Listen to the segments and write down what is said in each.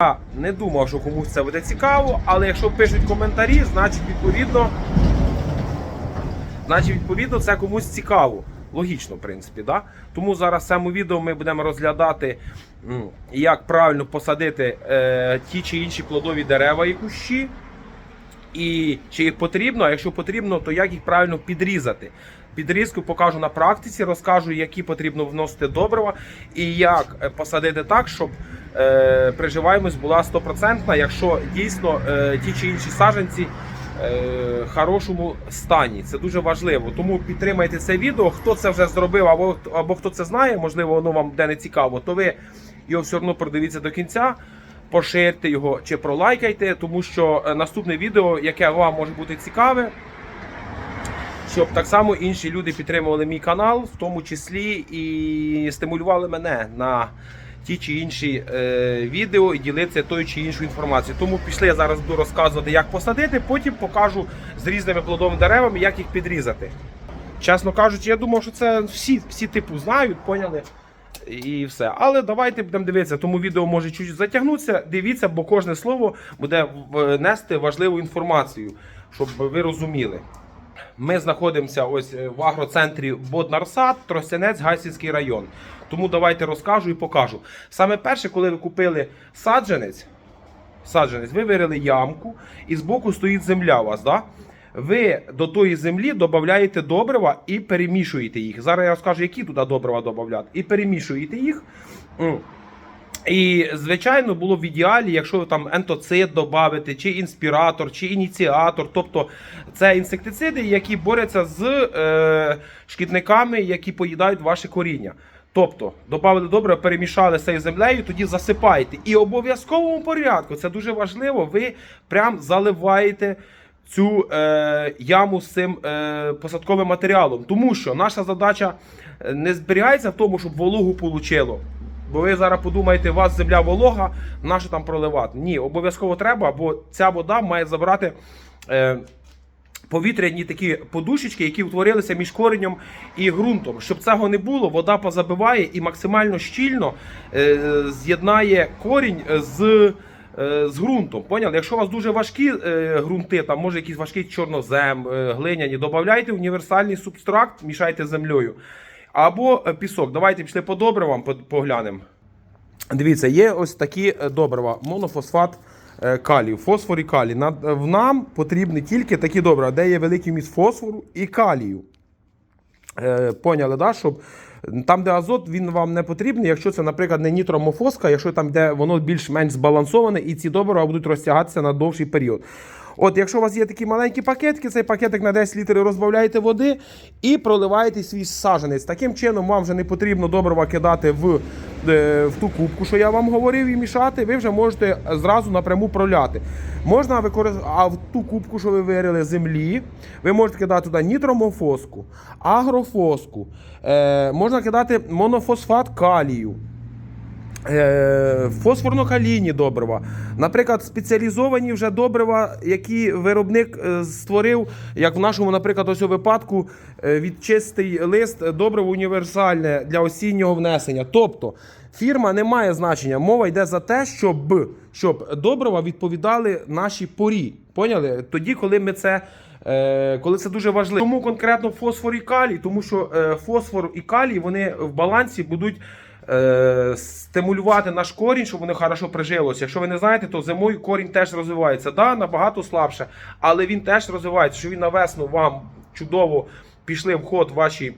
Я не думав, що комусь це буде цікаво, але якщо пишуть коментарі, значить відповідно, значить, відповідно це комусь цікаво. Логічно, в принципі, да? Тому зараз в цьому відео ми будемо розглядати, як правильно посадити е, ті чи інші плодові дерева і кущі. І чи їх потрібно, а якщо потрібно, то як їх правильно підрізати. Підрізку покажу на практиці, розкажу, які потрібно вносити добрива і як е, посадити так, щоб е, приживаємость була стопроцентна, якщо дійсно е, ті чи інші саджанці е, хорошому стані. Це дуже важливо. Тому підтримайте це відео. Хто це вже зробив, або, або хто це знає, можливо, воно вам де не цікаво, то ви його все одно продивіться до кінця. Поширте його чи пролайкайте, тому що е, наступне відео, яке вам може бути цікаве, щоб так само інші люди підтримували мій канал, в тому числі і стимулювали мене на ті чи інші е, відео і ділитися тою чи іншою інформацією. Тому пішли я зараз буду розказувати, як посадити, потім покажу з різними плодовими деревами, як їх підрізати. Чесно кажучи, я думав, що це всі, всі типу знають, поняли. І все. Але давайте будемо дивитися, тому відео може чуть затягнутися. Дивіться, бо кожне слово буде нести важливу інформацію, щоб ви розуміли. Ми знаходимося ось е, в агроцентрі Боднарсад, Тростянець, Гайсінський район. Тому давайте розкажу і покажу. Саме перше, коли ви купили саджанець, саджанець, ви вирили ямку і збоку стоїть земля у вас. Да? Ви до тої землі додаєте добрива і перемішуєте їх. Зараз я розкажу, які туди добрива додати. І перемішуєте їх. І, звичайно, було в ідеалі, якщо там ентоцид додати, чи інспіратор, чи ініціатор. Тобто це інсектициди, які борються з е, шкідниками, які поїдають ваше коріння. Тобто, додали добре, перемішали з землею, тоді засипаєте. І обов'язковому порядку, це дуже важливо, ви прям заливаєте цю е, яму з цим е, посадковим матеріалом. Тому що наша задача е, не зберігається в тому, щоб вологу получило. Бо ви зараз подумаєте, у вас земля волога, на що там проливати? Ні, обов'язково треба, бо ця вода має забрати. Е, Повітряні такі подушечки, які утворилися між коренем і ґрунтом. Щоб цього не було, вода позабиває і максимально щільно е, з'єднає корінь з, з ґрунтом. Поняли? Якщо у вас дуже важкі е, ґрунти, там може якийсь важкий чорнозем, е, глиняні, додавайте універсальний субстракт, мішайте землею. Або е, пісок. Давайте пішли по добривам, поглянемо. Дивіться, є ось такі е, добрива, монофосфат е, калію, фосфор і калій. Нам потрібні тільки такі добрива, де є великий міст фосфору і калію. Е, Поняли, да? щоб там, де азот, він вам не потрібний, якщо це, наприклад, не нітромофоска, якщо там, де воно більш-менш збалансоване, і ці добрива будуть розтягатися на довший період. От, якщо у вас є такі маленькі пакетики, цей пакетик на 10 літрів розбавляєте води і проливаєте свій саженець. Таким чином, вам вже не потрібно добрива кидати в, е, в ту кубку, що я вам говорив, і мішати. Ви вже можете зразу напряму проляти. Можна використати, а в ту кубку, що ви вирили землі, ви можете кидати туди нітромофоску, агрофоску, е, можна кидати монофосфат калію. Е, Фосфорно-калійні добрива. Наприклад, спеціалізовані вже добрива, які виробник е, створив, як в нашому, наприклад, ось у випадку е, від чистий лист добриво універсальне для осіннього внесення. Тобто фірма не має значення. Мова йде за те, щоб, щоб добрива відповідали нашій порі. Поняли? Тоді, коли ми це. Коли це дуже важливо. Тому конкретно фосфор і калій, тому що фосфор і калій вони в балансі будуть е, стимулювати наш корінь, щоб вони хорошо прижилося. Якщо ви не знаєте, то зимою корінь теж розвивається. Да, набагато слабше, але він теж розвивається. Що він на весну вам чудово пішли в ход ваші.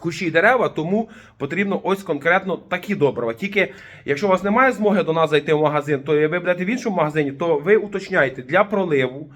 Кущі і дерева, тому потрібно ось конкретно такі добрива. Тільки якщо у вас немає змоги до нас зайти в магазин, то ви будете в іншому магазині, то ви уточняєте для проливу,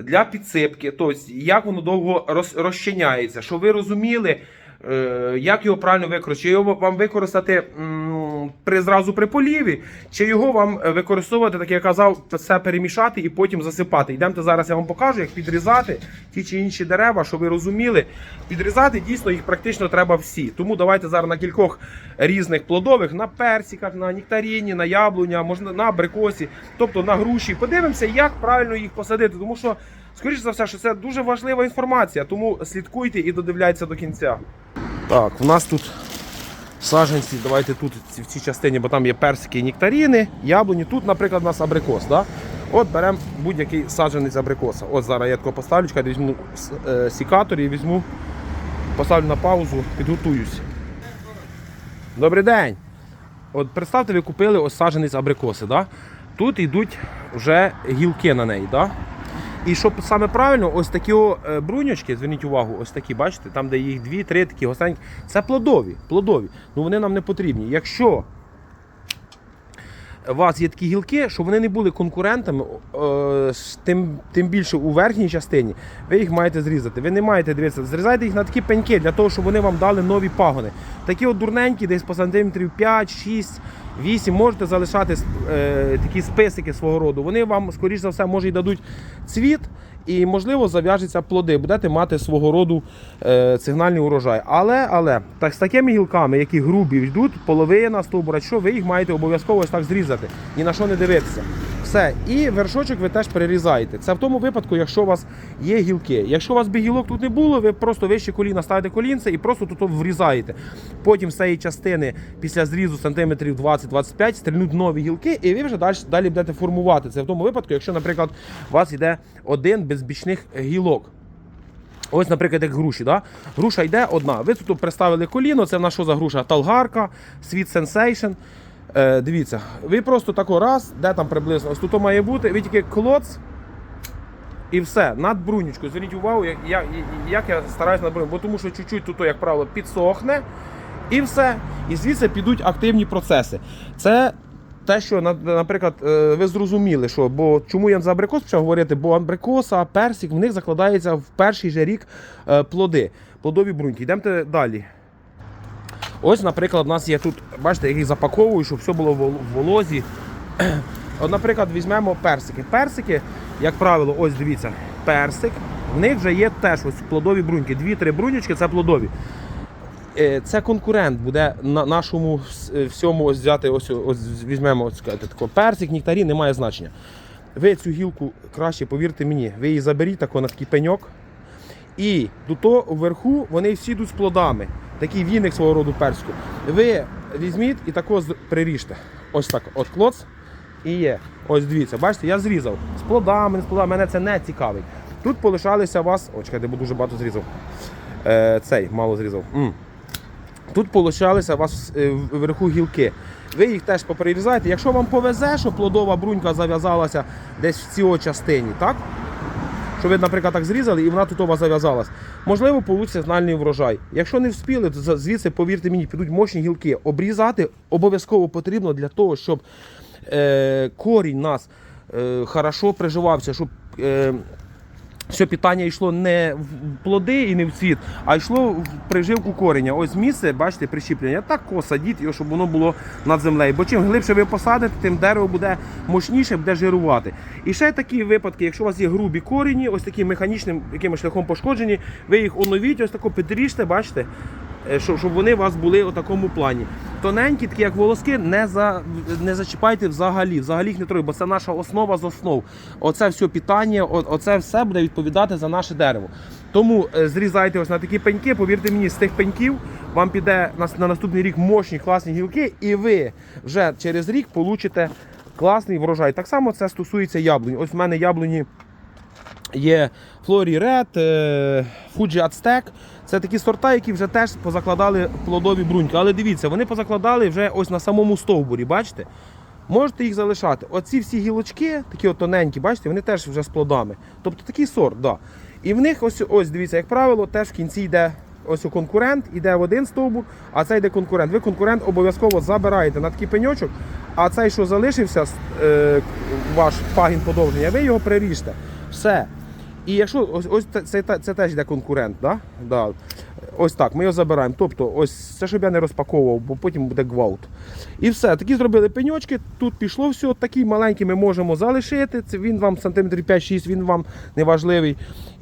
для підсипки, тобто як воно довго розчиняється, щоб ви розуміли, як його правильно використати, чи його вам використати при зразу при поліві, чи його вам е, використовувати, так як я казав, все перемішати і потім засипати. Йдемте зараз, я вам покажу, як підрізати ті чи інші дерева, щоб ви розуміли. Підрізати дійсно їх практично треба всі. Тому давайте зараз на кількох різних плодових, на персиках, на нектаріні, на яблуня, можна на абрикосі, тобто на груші. Подивимося, як правильно їх посадити. Тому що, скоріш за все, що це дуже важлива інформація. Тому слідкуйте і додивляйтеся до кінця. Так, у нас тут саджанці. Давайте тут в цій частині, бо там є персики і нектаріни, яблуні. Тут, наприклад, у нас абрикос. Да? От беремо будь-який саджанець абрикоса. От зараз я тако поставлю, чекайте, візьму е, сікатор і візьму, поставлю на паузу, підготуюсь. Добрий день. От представте, ви купили ось саджанець абрикоси. Да? Тут йдуть вже гілки на неї. Да? І щоб саме правильно, ось такі е, бруньочки, зверніть увагу, ось такі, бачите, там, де їх дві, три такі гостенькі, це плодові. плодові. Ну вони нам не потрібні. Якщо у вас є такі гілки, щоб вони не були конкурентами, е, тим, тим більше у верхній частині, ви їх маєте зрізати. Ви не маєте дивитися, зрізайте їх на такі пеньки для того, щоб вони вам дали нові пагони. Такі от дурненькі, десь по сантиметрів 5, 6, 8, можете залишати е, такі списики свого роду. Вони вам, скоріш за все, може і дадуть цвіт. І, можливо, зав'яжуться плоди, будете мати свого роду е, сигнальний урожай. Але, але так, з такими гілками, які грубі йдуть, половина стовбура, що ви їх маєте обов'язково ось так зрізати, ні на що не дивитися. Все, і вершочок ви теж перерізаєте. Це в тому випадку, якщо у вас є гілки. Якщо у вас би гілок тут не було, ви просто вище коліна ставите колінце і просто тут врізаєте. Потім з цієї частини після зрізу сантиметрів 20-25 стрільнуть нові гілки, і ви вже далі, далі будете формувати. Це в тому випадку, якщо, наприклад, у вас йде один без бічних гілок. Ось, наприклад, як груші. Да? Груша йде одна. Ви тут представили коліно, це в нас що за груша? Талгарка, Sweet Sensation. Е, дивіться, ви просто тако раз, де там приблизно, ось тут має бути, ви тільки клоц і все, над брунючкою. Зверніть увагу, як, як, як я стараюсь над брунючкою, бо тому що чуть-чуть тут, як правило, підсохне і все. І звідси підуть активні процеси. Це те, що, наприклад, е, ви зрозуміли, що бо чому я за абрикос почав говорити, бо абрикоса, персик, в них закладається в перший же рік е, плоди, плодові бруньки. Йдемте далі. Ось, наприклад, у нас є тут, бачите, я їх запаковую, щоб все було в волозі. От, наприклад, візьмемо персики. Персики, як правило, ось дивіться, персик. В них вже є теж ось плодові бруньки. Дві-три бруньочки це плодові. Е, Це конкурент буде на нашому е, всьому ось взяти, ось, ось візьмемо ось, тако, персик, нектарі, немає значення. Ви цю гілку краще, повірте мені, ви її заберіть тако на такий пеньок. І до того вверху вони всі йдуть з плодами. Такий віник свого роду перську. Ви візьміть і тако приріжте. Ось так. От клоц і є. Ось дивіться, бачите, я зрізав. З плодами, не з плодами, мене це не цікавить. Тут полишалися у вас. О, чекайте, бо дуже багато зрізав. Е, цей мало зрізав. М. Тут полишалися у вас е, вверху гілки. Ви їх теж поприрізаєте. Якщо вам повезе, що плодова брунька зав'язалася десь в цій частині, так? Що ви, наприклад, так зрізали і вона тут у вас зав'язалась. Можливо, получиться знальний врожай. Якщо не вспіли, то звідси, повірте мені, підуть мощні гілки. Обрізати обов'язково потрібно для того, щоб е, корінь нас е, хорошо приживався, щоб е, все питання йшло не в плоди і не в цвіт, а йшло в приживку кореня. Ось місце, бачите, прищіплення. Так посадіть, його, щоб воно було над землею. Бо чим глибше ви посадите, тим дерево буде мощніше, буде жирувати. І ще такі випадки, якщо у вас є грубі корені, ось такі механічним якимось шляхом пошкоджені, ви їх оновіть, ось тако підріжте, бачите, щоб, щоб вони у вас були у такому плані. Тоненькі, такі як волоски, не, за, не зачіпайте взагалі. Взагалі їх не трогайте, бо це наша основа з основ. Оце все питання, оце все буде відповідати за наше дерево. Тому е, зрізайте ось на такі пеньки, повірте мені, з тих пеньків вам піде на, на наступний рік мощні класні гілки, і ви вже через рік получите класний врожай. Так само це стосується яблунь. Ось в мене яблуні є Flori Red, е, Fuji Aztec. Це такі сорта, які вже теж позакладали плодові бруньки. Але дивіться, вони позакладали вже ось на самому стовбурі, бачите? Можете їх залишати. Оці всі гілочки, такі от тоненькі, бачите, вони теж вже з плодами. Тобто такий сорт, да. І в них ось, ось дивіться, як правило, теж в кінці йде ось у конкурент, йде в один стовбур, а цей йде конкурент. Ви конкурент обов'язково забираєте на такий пеньочок, а цей, що залишився, е, ваш пагін подовження, ви його приріжте. Все. І якщо ось, ось це, це, це теж йде конкурент, да? Да. ось так, ми його забираємо. Тобто, ось це, щоб я не розпаковував, бо потім буде гвалт. І все, такі зробили пеньочки, тут пішло все, такі маленькі ми можемо залишити. Це він вам сантиметрів 5-6, він вам не важливий.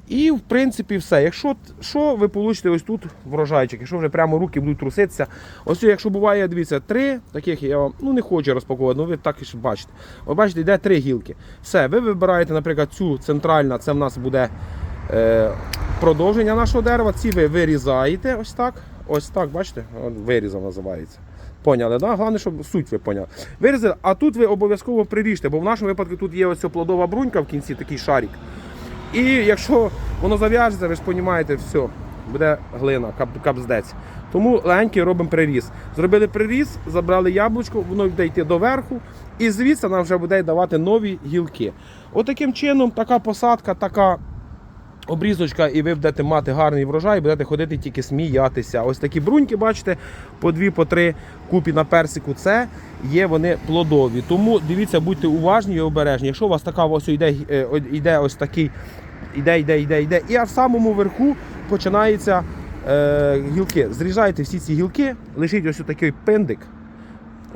І в принципі все. Якщо що, ви получите ось тут врожайчик, якщо вже прямо руки будуть труситися. Ось якщо буває, дивіться, три таких я вам ну не хочу розпаковувати, ну ви так і ж бачите. Ви бачите, йде три гілки. Все, ви вибираєте, наприклад, цю центральна, це в нас буде е, продовження нашого дерева. Ці ви вирізаєте ось так. ось так, бачите, вирізав називається. Поняли, да? Головне, щоб суть ви поняли. Вирізали, а тут ви обов'язково приріжте, бо в нашому випадку тут є ось плодова брунька в кінці, такий шарик. І якщо воно зав'яжеться, ви ж розумієте, все, буде глина, кап, капздець. Тому легенький робимо приріз. Зробили приріз, забрали яблучко, воно буде йти доверху, і звідси нам вже буде давати нові гілки. Отаким чином, така посадка, така обрізочка, і ви будете мати гарний врожай, будете ходити тільки сміятися. Ось такі бруньки, бачите, по дві, по три купі на персику. Це є вони плодові. Тому дивіться, будьте уважні і обережні. Якщо у вас така ось йде, е, йде ось такий, іде, йде, йде, йде, і в самому верху починаються е, гілки. Зріжайте всі ці гілки, лишіть ось такий пиндик.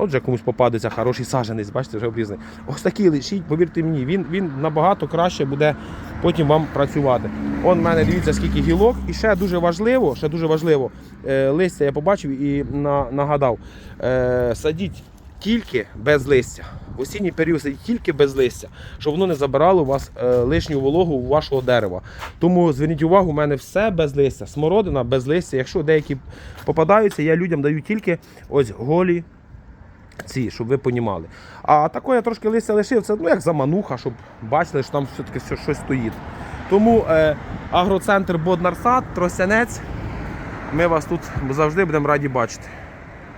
Отже, комусь попадеться хороший саженець, бачите, вже обрізаний. Ось такий лишіть, повірте мені, він, він набагато краще буде потім вам працювати. Он в мене дивіться, скільки гілок. І ще дуже важливо, ще дуже важливо, е, листя я побачив і на, нагадав. Е, садіть тільки без листя. В осінній період садіть тільки без листя, щоб воно не забирало у вас е, лишню вологу у вашого дерева. Тому зверніть увагу, у мене все без листя. Смородина без листя. Якщо деякі попадаються, я людям даю тільки ось голі ці, щоб ви понімали. А таке я трошки листя лишив, це ну як замануха, щоб бачили, що там все-таки все- щось стоїть. Тому е, агроцентр Боднарсад, Тросянець. Ми вас тут завжди будемо раді бачити.